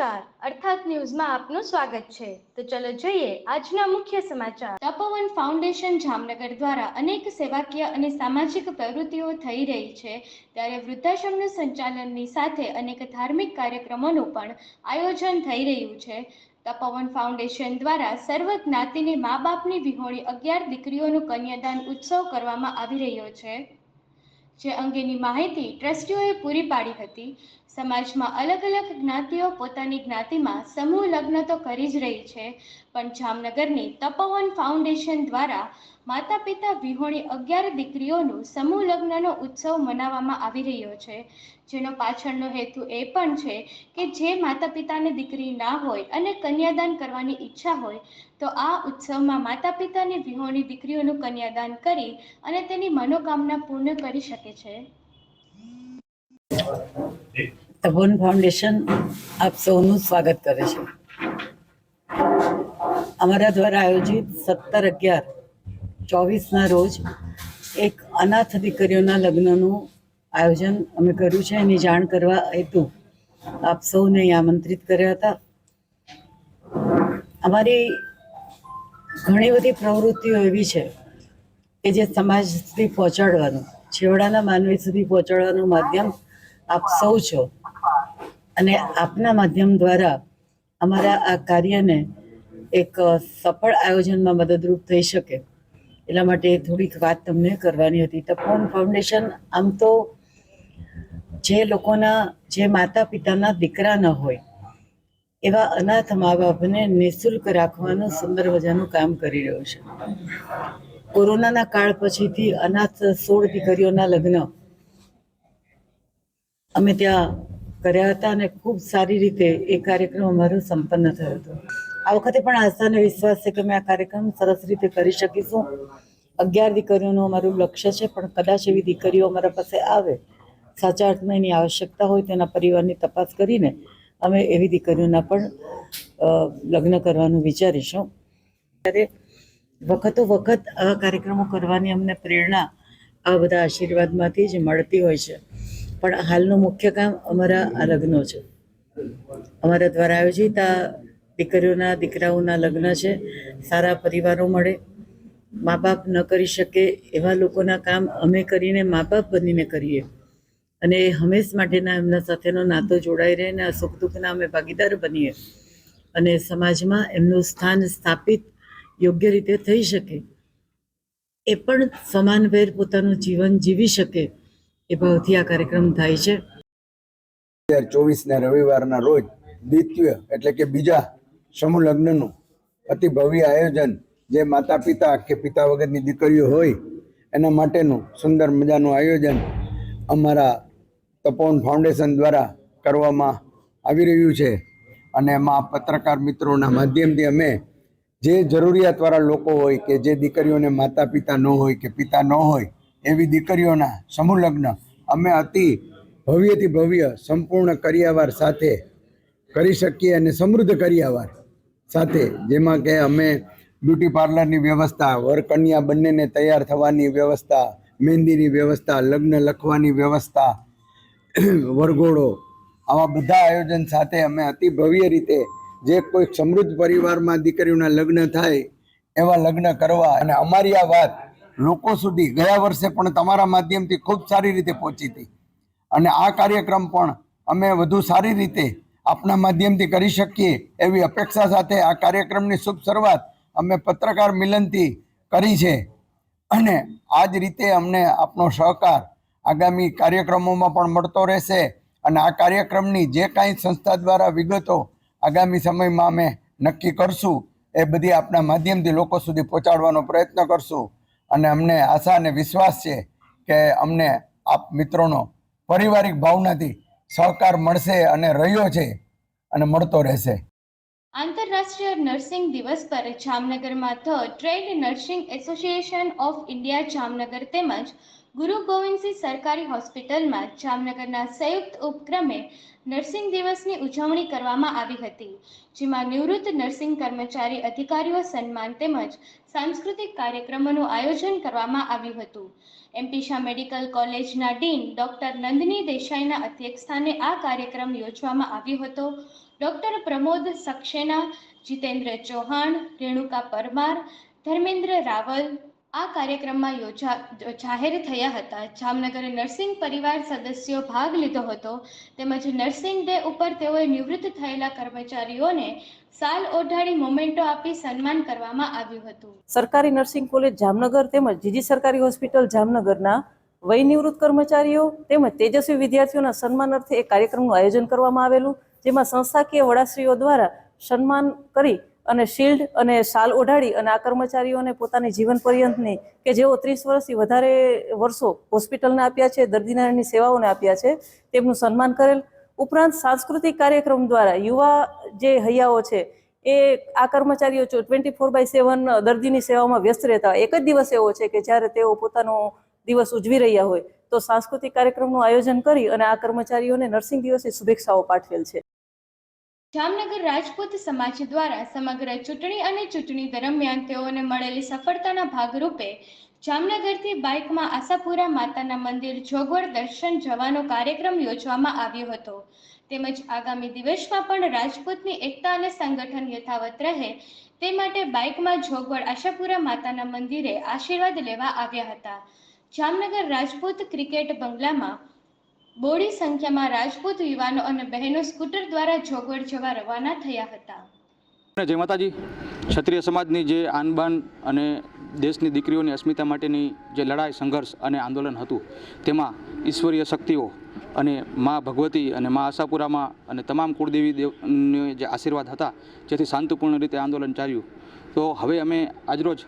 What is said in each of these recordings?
નમસ્કાર. અર્થાત ન્યૂઝમાં આપનું સ્વાગત છે. તો ચલો જોઈએ આજના મુખ્ય સમાચાર. તપોવન ફાઉન્ડેશન જામનગર દ્વારા અનેક સેવાકીય અને સામાજિક પ્રવૃત્તિઓ થઈ રહી છે. ત્યારે વૃદ્ધાશ્રમનું સંચાલનની સાથે અનેક ધાર્મિક કાર્યક્રમોનું પણ આયોજન થઈ રહ્યું છે. તપોવન ફાઉન્ડેશન દ્વારા સર્વ જ્ઞાતિની મા બાપની વિહોણી અગિયાર દીકરીઓનું કન્યાદાન ઉત્સવ કરવામાં આવી રહ્યો છે. જે અંગેની માહિતી ટ્રસ્ટીઓએ પૂરી પાડી હતી. સમાજમાં અલગ અલગ જ્ઞાતિઓ પોતાની જ્ઞાતિમાં સમૂહ લગ્ન તો કરી જ રહી છે, પણ જામનગરની તપોવન ફાઉન્ડેશન દ્વારા માતા પિતા વિહોણી અગિયાર દીકરીઓનું સમૂહ લગ્નનો ઉત્સવ મનાવવામાં આવી રહ્યો છે. જેનો પાછળનો હેતુ એ પણ છે કે જે માતા પિતાને દીકરી ના હોય અને કન્યાદાન કરવાની ઈચ્છા હોય, તો આ ઉત્સવમાં માતા પિતાની વિહોણી દીકરીઓનું કન્યાદાન કરી અને તેની મનોકામના પૂર્ણ કરી શકે છે. તપોવન ફાઉન્ડેશન આપ સૌનું સ્વાગત કરે છે. અમારા દ્વારા આયોજિત સત્તર અગિયાર ચોવીસના રોજ એક અનાથ દીકરીઓના લગ્નનું આયોજન અમે કર્યું છે. એની જાણ કરવા હેતુ આપ સૌને આમંત્રિત કર્યા હતા. અમારી ઘણી બધી પ્રવૃત્તિઓ એવી છે કે જે સમાજ સુધી પહોંચાડવાનું, છેવાડાના માનવી સુધી પહોંચાડવાનું માધ્યમ આપ સૌ છો. અને આપના માધ્યમ દ્વારા અમારા આ કાર્યને એક સફળ આયોજનમાં મદદરૂપ થઈ શકે. એટલા માટે થોડીક વાત તમને કરવાની હતી. તપોવન ફાઉન્ડેશન આમ તો જે લોકોના, જે માતા પિતાના દીકરા ન હોય, એવા અનાથ મા બાપને નિઃશુલ્ક રાખવાનું સુંદર મજાનું કામ કરી રહ્યું છે. કોરોનાના કાળ પછીથી અનાથ સોળ દીકરીઓના લગ્ન. અમે ત્યાં કર્યા હતા અને ખૂબ સારી રીતે એ કાર્યક્રમ અમારો સંપન્ન થયો હતો. આ વખતે પણ આશા અને વિશ્વાસ છે કે અમે આ કાર્યક્રમ સરસ રીતે કરી શકીશું. અગિયાર દીકરીઓનું અમારું લક્ષ્ય છે, પણ કદાચ એવી દીકરીઓ અમારા પાસે આવે, સાચા અર્થમાં એની આવશ્યકતા હોય તેના પરિવારની તપાસ કરીને અમે એવી દીકરીઓના પણ લગ્ન કરવાનું વિચારીશું. ત્યારે વખતો વખત આવા કાર્યક્રમો કરવાની અમને પ્રેરણા આ બધા આશીર્વાદમાંથી જ મળતી હોય છે. પણ હાલનું મુખ્ય કામ અમારા આ લગ્નો છે. અમારા દ્વારા આયોજિત આ દીકરીઓના, દીકરાઓના લગ્ન છે. સારા પરિવારો મળે. મા બાપ ન કરી શકે એવા લોકોના કામ અમે કરીને મા બાપ બનીને કરીએ. અને હંમેશ માટેના એમના સાથેનો નાતો જોડાઈ રહે અને આ સુખ દુઃખના અમે ભાગીદાર બનીએ. અને સમાજમાં એમનું સ્થાન સ્થાપિત યોગ્ય રીતે થઈ શકે. એ પણ સમાનભેર પોતાનું જીવન જીવી શકે. એ આ કાર્યક્રમ થાય છે. હજાર ચોવીસના રવિવારના રોજ દ્વિતીય એટલે કે બીજા સમૂહ લગ્નનું અતિ ભવ્ય આયોજન જે માતા પિતા કે પિતા વગરની દીકરીઓ હોય, એના માટેનું સુંદર મજાનું આયોજન અમારા તપોવન ફાઉન્ડેશન દ્વારા કરવામાં આવી રહ્યું છે. અને એમાં પત્રકાર મિત્રોના માધ્યમથી અમે જે જરૂરિયાતવાળા લોકો હોય કે જે દીકરીઓને માતા પિતા ન હોય કે પિતા ન હોય એવી દીકરીઓના સમૂહ લગ્ન અમે અતિ ભવ્યથી ભવ્ય, સંપૂર્ણ કરિયાવાર સાથે કરી શકીએ અને સમૃદ્ધ કરિયાવાર સાથે, જેમાં કે અમે બ્યુટી પાર્લરની વ્યવસ્થા, વરકન્યા બંનેને તૈયાર થવાની વ્યવસ્થા, મહેંદીની વ્યવસ્થા, લગ્ન લખવાની વ્યવસ્થા, વરઘોડો, આવા બધા આયોજન સાથે અમે અતિ ભવ્ય રીતે જે કોઈ સમૃદ્ધ પરિવારમાં દીકરીઓના લગ્ન થાય, એવા લગ્ન કરવા અને અમારી આ વાત લોકો સુધી ગયા વર્ષે પણ તમારા માધ્યમથી ખૂબ સારી રીતે પહોંચી હતી. અને આ કાર્યક્રમ પણ અમે વધુ સારી રીતે આપના માધ્યમથી કરી શકીએ એવી અપેક્ષા સાથે આ કાર્યક્રમની શુભ શરૂઆત અમે પત્રકાર મિલનથી કરી છે. અને આ જ રીતે અમને આપનો સહકાર આગામી કાર્યક્રમોમાં પણ મળતો રહેશે અને આ કાર્યક્રમની જે કાંઈ સંસ્થા દ્વારા વિગતો આગામી સમયમાં અમે નક્કી કરશું એ બધી આપના માધ્યમથી લોકો સુધી પહોંચાડવાનો પ્રયત્ન કરશું. અને અમને આશા અને વિશ્વાસ છે કે અમને આપ મિત્રોનો પારિવારિક ભાવનાથી સહકાર મળશે અને રહ્યો છે અને મળતો રહેશે. આંતરરાષ્ટ્રીય નર્સિંગ દિવસ પર જામનગરમાં the trained nursing association of India Jamnagar તેમજ ગુરુ ગોવિંદસિંહ સરકારી હોસ્પિટલમાં જામનગરના સંયુક્ત ઉપક્રમે નર્સિંગ દિવસની ઉજવણી કરવામાં આવી હતી, જેમાં નિવૃત્ત નર્સિંગ કર્મચારી અધિકારીઓ સન્માન તેમજ સાંસ્કૃતિક કાર્યક્રમોનું આયોજન કરવામાં આવ્યું હતું. એમપી શાહ મેડિકલ કોલેજના ડીન ડોક્ટર નંદની દેસાઈના અધ્યક્ષસ્થાને આ કાર્યક્રમ યોજવામાં આવ્યો હતો. ડોક્ટર પ્રમોદ સક્સેના, જીતેન્દ્ર ચૌહાણ, રેણુકા પરમાર, ધર્મેન્દ્ર રાવલ આ કાર્યક્રમમાં યોજા જાહેર થયા હતા. જામનગરે નર્સિંગ પરિવાર સદસ્યો ભાગ લીધો હતો. તેમજ નર્સિંગ ડે ઉપર તેઓએ નિવૃત્ત થયેલા કર્મચારીઓને સાલ ઓઢાડી મોમેન્ટો આપી સન્માન કરવામાં આવ્યું હતું. સરકારી નર્સિંગ કોલેજ જામનગર તેમજ જીજી સરકારી હોસ્પિટલ જામનગરના વય નિવૃત્ત કર્મચારીઓ તેમજ તેજસ્વી વિદ્યાર્થીઓના સન્માન અર્થે એક કાર્યક્રમનું આયોજન કરવામાં આવેલું, જેમાં સંસ્થાકીય વડાશ્રીઓ દ્વારા સન્માન કરી અને શિલ્ડ અને શાલ ઓઢાડી અને આ કર્મચારીઓને પોતાની જીવન પર્યંતની કે જેઓ ત્રીસ વર્ષથી વધારે વર્ષો હોસ્પિટલને આપ્યા છે, દર્દીનાની સેવાઓને આપ્યા છે, તેમનું સન્માન કરેલ. ઉપરાંત સાંસ્કૃતિક કાર્યક્રમ દ્વારા યુવા જે હૈયાઓ છે, એ આ કર્મચારીઓ ટ્વેન્ટી ફોર બાય સેવન દર્દીની સેવામાં વ્યસ્ત રહેતા હોય. એક જ દિવસ એવો છે કે જ્યારે તેઓ પોતાનો દિવસ ઉજવી રહ્યા હોય, તો સાંસ્કૃતિક કાર્યક્રમનું આયોજન કરી અને આ કર્મચારીઓને નર્સિંગ દિવસની શુભેચ્છાઓ પાઠવેલ છે. જામનગર રાજપૂત સમાજ દ્વારા સમગ્ર ચૂંટણી અને ચૂંટણી દરમિયાન તેઓને મળેલી સફળતાના ભાગરૂપે જામનગરથી બાઇકમાં આશાપુરા માતાના મંદિર જોગવડ દર્શન જવાનો કાર્યક્રમ યોજવામાં આવ્યો હતો. તેમજ આગામી દિવસમાં પણ રાજપૂતની એકતા અને સંગઠન યથાવત રહે તે માટે બાઇકમાં જોગવડ આશાપુરા માતાના મંદિરે આશીર્વાદ લેવા આવ્યા હતા. જામનગર રાજપૂત ક્રિકેટ બંગલામાં બોડી સંખ્યામાં રાજપૂત યુવાનો અને બહેનો સ્કૂટર દ્વારા જોગવડ જવા રવાના થયા હતા. જય માતાજી. ક્ષત્રિય સમાજની જે આનબાન અને દેશની દીકરીઓની અસ્મિતા માટેની જે લડાઈ, સંઘર્ષ અને આંદોલન હતું, તેમાં ઈશ્વરીય શક્તિઓ અને મા ભગવતી અને મા આશાપુરામાં અને તમામ કુળદેવી દેવને જે આશીર્વાદ હતા, જેથી શાંતિપૂર્ણ રીતે આંદોલન ચાલ્યું. તો હવે અમે આજરોજ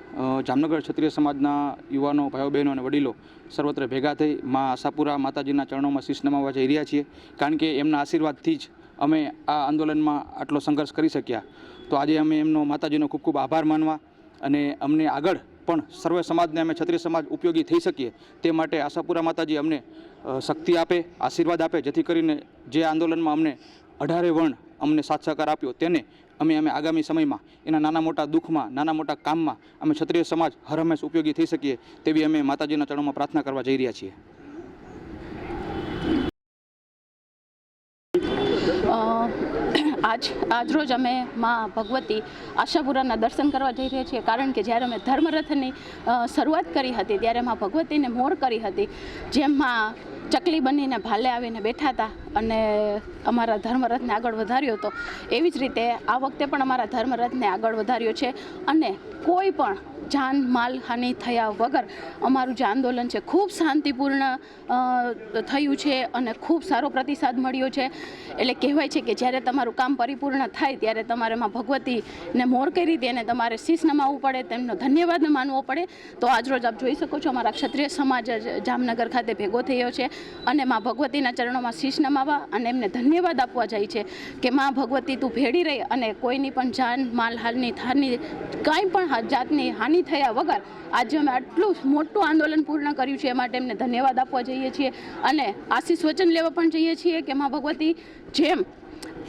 જામનગર ક્ષત્રિય સમાજના યુવાનો ભાઈઓ બહેનો અને વડીલો સર્વત્ર ભેગા થઈ મા આશાપુરા માતાજીના ચરણોમાં શીશ નમાવવા જઈ રહ્યા છીએ. કારણ કે એમના આશીર્વાદથી જ અમે આ આંદોલનમાં આટલો સંઘર્ષ કરી શક્યા. તો આજે અમે એમનો માતાજીનો ખૂબ ખૂબ આભાર માનવા અને અમને આગળ પણ સર્વે સમાજને અમે ક્ષત્રિય સમાજ ઉપયોગી થઈ શકીએ તે માટે આશાપુરા માતાજી અમને શક્તિ આપે, આશીર્વાદ આપે, જેથી કરીને જે આંદોલનમાં અમને અઢારે વર્ણ અમને સાથ સહકાર આપ્યો તેને અમે અમે આગામી સમયમાં એના નાના મોટા દુઃખમાં, નાના મોટા કામમાં અમે ક્ષત્રિય સમાજ હર હંમેશ ઉપયોગી થઈ શકીએ તેવી અમે માતાજીના ચરણોમાં પ્રાર્થના કરવા જઈ રહ્યા છીએ. આજ આજરોજ અમે માં ભગવતી આશાપુરાના દર્શન કરવા જઈ રહ્યા છીએ. કારણ કે જ્યારે અમે ધર્મરથની શરૂઆત કરી હતી, ત્યારે માં ભગવતીને મોર કરી હતી. જેમાં ચકલી બનીને ભાલે આવીને બેઠા હતા અને અમારા ધર્મરથને આગળ વધાર્યો હતો. એવી જ રીતે આ વખતે પણ અમારા ધર્મરથને આગળ વધાર્યો છે. અને કોઈ પણ જાન માલ હાનિ થયા વગર અમારું જે આંદોલન છે ખૂબ શાંતિપૂર્ણ થયું છે અને ખૂબ સારો પ્રતિસાદ મળ્યો છે. એટલે કહેવાય છે કે જ્યારે તમારું કામ પરિપૂર્ણ થાય ત્યારે તમારે માં ભગવતીને મોર કરી દે અને તમારે શીશ નમાવવું પડે, તેમનો ધન્યવાદ માનવો પડે. તો આજરોજ આપ જોઈ શકો છો અમારા ક્ષત્રિય સમાજ જામનગર ખાતે ભેગો થયો છે અને માં ભગવતીના ચરણોમાં શીશ નમાવા અને એમને ધન્યવાદ આપવા જાય છે કે માં ભગવતી તું ભેડી રહી અને કોઈની પણ જાન, માલ, હાલની થાની કાંઈ પણ જાતની હાનિ થયા વગર આજે અમે આટલું મોટું આંદોલન પૂર્ણ કર્યું છે, એ માટે એમને ધન્યવાદ આપવા જઈએ છીએ અને આશીષ વચન લેવા પણ જઈએ છીએ કે મા ભગવતી જેમ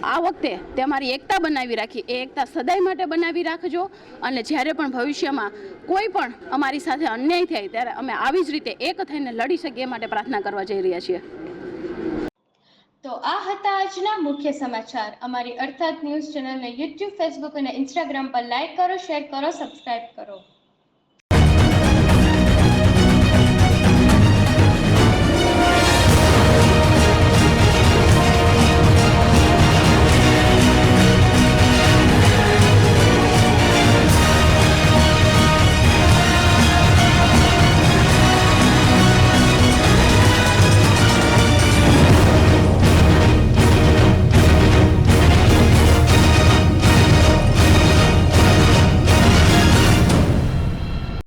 આ વખતે તે મારી એકતા બનાવી રાખી, એ એકતા સદાય માટે બનાવી રાખજો અને જ્યારે પણ ભવિષ્યમાં કોઈ પણ અમારી સાથે અન્યાય થાય ત્યારે અમે આવી જ રીતે એક થઈને લડી શકીએ માટે પ્રાર્થના કરવા જઈ રહ્યા છીએ. તો આ હતા આજના મુખ્ય સમાચાર. અમારી અર્થાત ન્યૂઝ ચેનલને યુટ્યુબ ફેસબુક અને ઇન્સ્ટાગ્રામ પર લાઇક કરો, શેર કરો, સબસ્ક્રાઇબ કરો.